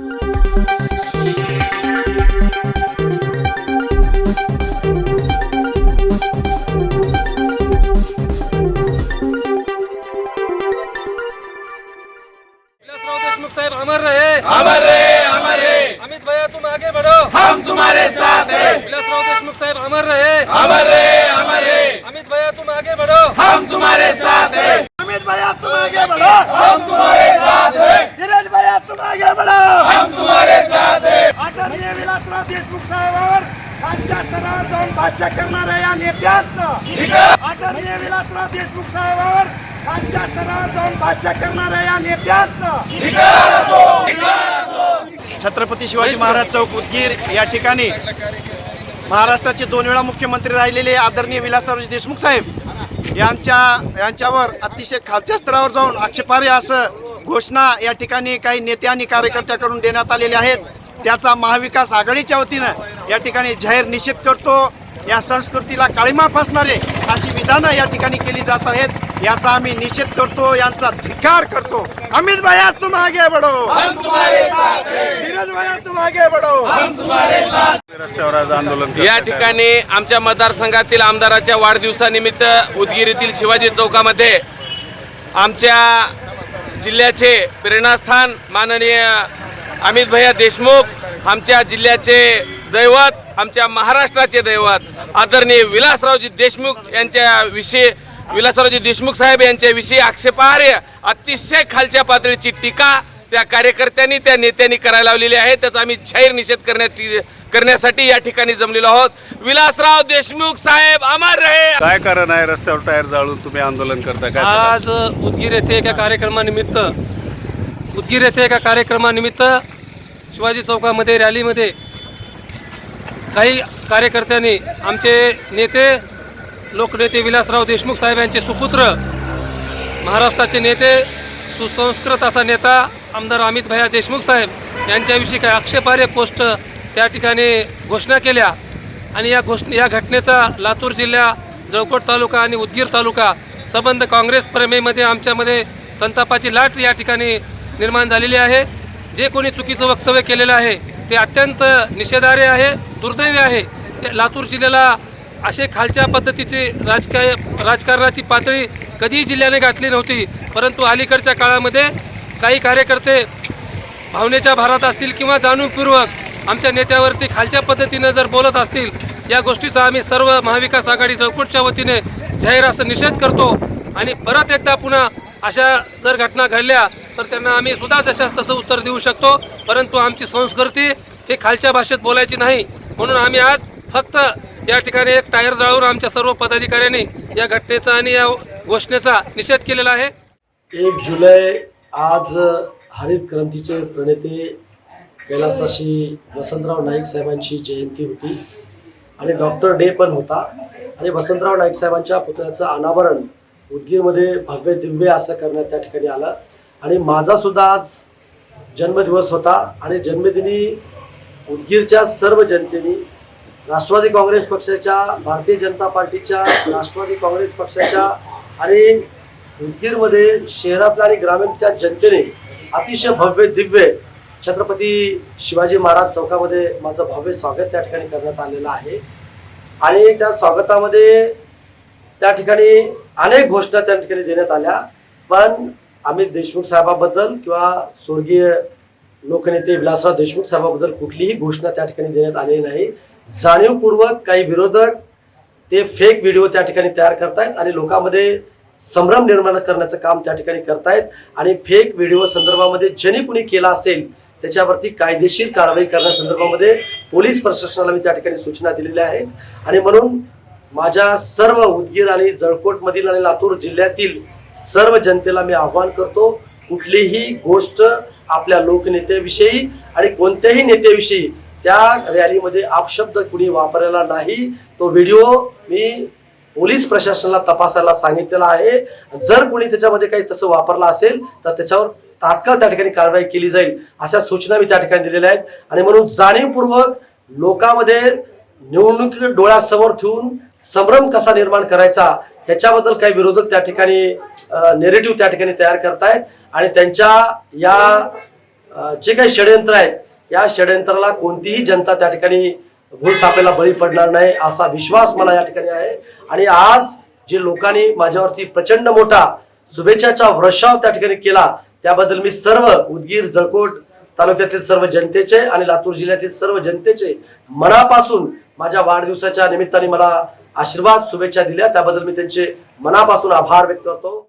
साहेब अमर रहे। अमर रहे अमर रहे। अमित भैया तुम आगे बढ़ो। हम तुम्हारे साथ हैं। विलासराव देशमुख साहेब अमर रहे। अमर रहे अमर रहे। अमित भैया तुम आगे बढ़ो। हम तुम्हारे साथ हैं। अमित भैया तुम आगे बढ़ो। हम तुम्हारे साथ हैं। विलासराव देशमुख साहेबांवर खालच्या स्तरावर जाऊन भाष्य करणाऱ्या या नेत्यांचं. आदरणीय विलासराव देशमुख साहेबांवर खालच्या स्तरावर जाऊन भाष्य करणाऱ्या या नेत्यांचं. छत्रपती शिवाजी महाराज चौक उदगीर या ठिकाणी महाराष्ट्राचे दोन वेळा मुख्यमंत्री राहिलेले आदरणीय विलासरावजी देशमुख साहेब यांच्या यांच्यावर अतिशय खालच्या स्तरावर जाऊन आक्षेपार्ह असं घोषणा या ठिकाणी काही नेते आणि कार्यकर्त्याकडून देण्यात आलेल्या आहेत. त्याचा महाविकास आघाडीच्या वतीनं या ठिकाणी जाहीर निषेध करतो. या संस्कृतीला काळीमा फासणारे अशी विधानं या ठिकाणी केली जात आहेत. याचा आम्ही निषेध करतो यांचा धिक्कार करतो. अमित भैया तुम आगे बढ़ो. हम तुम्हारे साथ धीरज भैया तुम आगे बढ़ो. हम तुम्हारे साथ रस्त्यावर आज आंदोलन या ठिकाणी आमच्या मतदारसंघातील आमदाराच्या वाढदिवसानिमित्त उदगीर येथील शिवाजी चौकामध्ये आमच्या जिल्ह्याचे प्रेरणास्थान माननीय अमित भैया देशमुख आमच्या जिल्ह्याचे दैवत आमच्या महाराष्ट्राचे दैवत आदरणीय विलासरावजी देशमुख यांच्या विषयी विलासरावजी देशमुख साहेब यांच्याविषयी आक्षेपार्ह अतिशय खालच्या पातळीची टीका त्या कार्यकर्त्यांनी त्या नेत्यांनी करायला लावलेली आहे. त्याचा आम्ही जाहीर निषेध करण्याची करण्यासाठी या ठिकाणी जमलेलो आहोत. विलासराव देशमुख साहेब अमर रहे. काय कारण आहे रस्त्यावर टायर जाळून तुम्ही आंदोलन काय सांगाल? आज उदगीर येथे एका कार्यक्रमानिमित्त उदगीर येथे एका कार्यक्रमानिमित्त शिवाजी चौकामध्ये रॅलीमध्ये काही कार्यकर्त्यांनी आमचे नेते लोकनेते विलासराव देशमुख साहेब यांचे सुपुत्र महाराष्ट्राचे नेते सुसंस्कृत असा नेता आमदार अमित भैया देशमुख साहेब यांच्याविषयी काही आक्षेपार्ह पोस्ट त्या ठिकाणी घोषणा केल्या. आणि या घोष या घटनेचा लातूर जिल्हा जळकोट तालुका आणि उदगीर तालुका संबंध काँग्रेस प्रमेमध्ये आमच्यामध्ये संतापाची लाट या ठिकाणी निर्माण झालेली आहे. जे कोणी चुकीचं वक्तव्य केलेलं आहे ते अत्यंत निषेधार्ह आहे दुर्दैवी आहे. ते लातूर जिल्ह्याला असे खालच्या पद्धतीची राजकीय राजकारणाची पातळी कधीही जिल्ह्याने गाठली नव्हती. परंतु अलीकडच्या काळामध्ये काही कार्यकर्ते भावनेच्या भारात असतील किंवा जाणूनपूर्वक आमच्या नेत्यावरती खालच्या पद्धतीनं जर बोलत असतील या गोष्टीचा आम्ही सर्व महाविकास आघाडी चौकटच्या वतीने जाहीर असं निषेध करतो. आणि परत एकदा पुन्हा अशा जर घटना घडल्या तर त्यांना आम्ही सुद्धा जशास तसं उत्तर देऊ शकतो. परंतु आमची संस्कृती ही खालच्या भाषेत बोलायची नाही. म्हणून आम्ही आज फक्त या ठिकाणी एक टायर जाळून आमच्या सर्व पदाधिकाऱ्यांनी या घटनेचा आणि या घोषणेचा निषेध केलेला आहे. एक जुलै आज हरित क्रांतीचे प्रणेते कैलासाशी वसंतराव नाईक साहेबांची जयंती होती. आणि डॉक्टर डे पण होता. आणि वसंतराव नाईक साहेबांच्या पुतळ्याचं अनावरण उदगीरमध्ये भव्य दिव्य असं करण्यात त्या ठिकाणी आलं. आणि माझा सुद्धा आज जन्मदिवस होता आणि जन्मदिनी उदगीरच्या सर्व जनतेने राष्ट्रवादी काँग्रेस पक्षाच्या भारतीय जनता पार्टीच्या राष्ट्रवादी काँग्रेस पक्षाच्या आणि उदगीरमध्ये शहरातल्या आणि ग्रामीणच्या जनतेने अतिशय भव्य दिव्य छत्रपती शिवाजी महाराज चौकामध्ये माझं भव्य स्वागत त्या ठिकाणी करण्यात आलेलं आहे. आणि त्या स्वागतामध्ये त्या ठिकाणी अनेक घोषणा त्या ठिकाणी देण्यात आल्या. पण अमित देशमुख साहेबाबद्दल किंवा स्वर्गीय लोकनेते विलासराव देशमुख साहेबाबद्दल कुठलीही घोषणा त्या ठिकाणी देण्यात आलेली नाही. जाणीवपूर्वक काही विरोधक ते फेक व्हिडिओ त्या ठिकाणी तयार करतायत आणि लोकांमध्ये संभ्रम निर्माण करण्याचं काम त्या ठिकाणी करतायत आणि फेक व्हिडिओ संदर्भामध्ये ज्यांनी कुणी केला असेल त्याच्यावरती कायदेशीर कारवाई करण्यासंदर्भामध्ये पोलीस प्रशासनाला मी त्या ठिकाणी सूचना दिलेल्या आहेत. आणि म्हणून माझ्या सर्व उदगीर आणि जळकोटमधील आणि लातूर जिल्ह्यातील सर्व जनतेला मी आव्हान करतो कुठलीही गोष्ट आपल्या लोकनेत्याविषयी आणि कोणत्याही नेत्याविषयी त्या रॅलीमध्ये अपशब्द कुणी वापरायला नाही. तो व्हिडिओ मी पोलीस प्रशासनाला तपासायला सांगितलेला आहे. जर कोणी त्याच्यामध्ये काही तसं वापरलं असेल तर त्याच्यावर तात्काळ त्या ठिकाणी कारवाई केली जाईल अशा सूचना मी त्या ठिकाणी दिलेल्या आहेत. आणि म्हणून जाणीवपूर्वक लोकांमध्ये निवडणुकी डोळ्यासमोर ठेवून संभ्रम कसा निर्माण करायचा ह्याच्याबद्दल काही विरोधक त्या ठिकाणी नेरेटिव्ह त्या ठिकाणी तयार करतायत. आणि त्यांच्या या जे काही षडयंत्र आहेत या षडयंत्राला कोणतीही जनता त्या ठिकाणी भूल छापेला बळी पडणार नाही असा विश्वास मला या ठिकाणी आहे. आणि आज जे लोकांनी माझ्यावरती प्रचंड मोठा शुभेच्छाचा वर्षाव त्या ठिकाणी केला त्याबद्दल मी सर्व उदगीर जळकोट तालुक्यातील सर्व जनतेचे आणि लातूर जिल्ह्यातील सर्व जनतेचे मनापासून माझ्या वाढदिवसाच्या निमित्ताने मला आशीर्वाद शुभेच्छा दिल्या. त्याबद्दल मी त्यांचे मनापासून आभार व्यक्त करतो.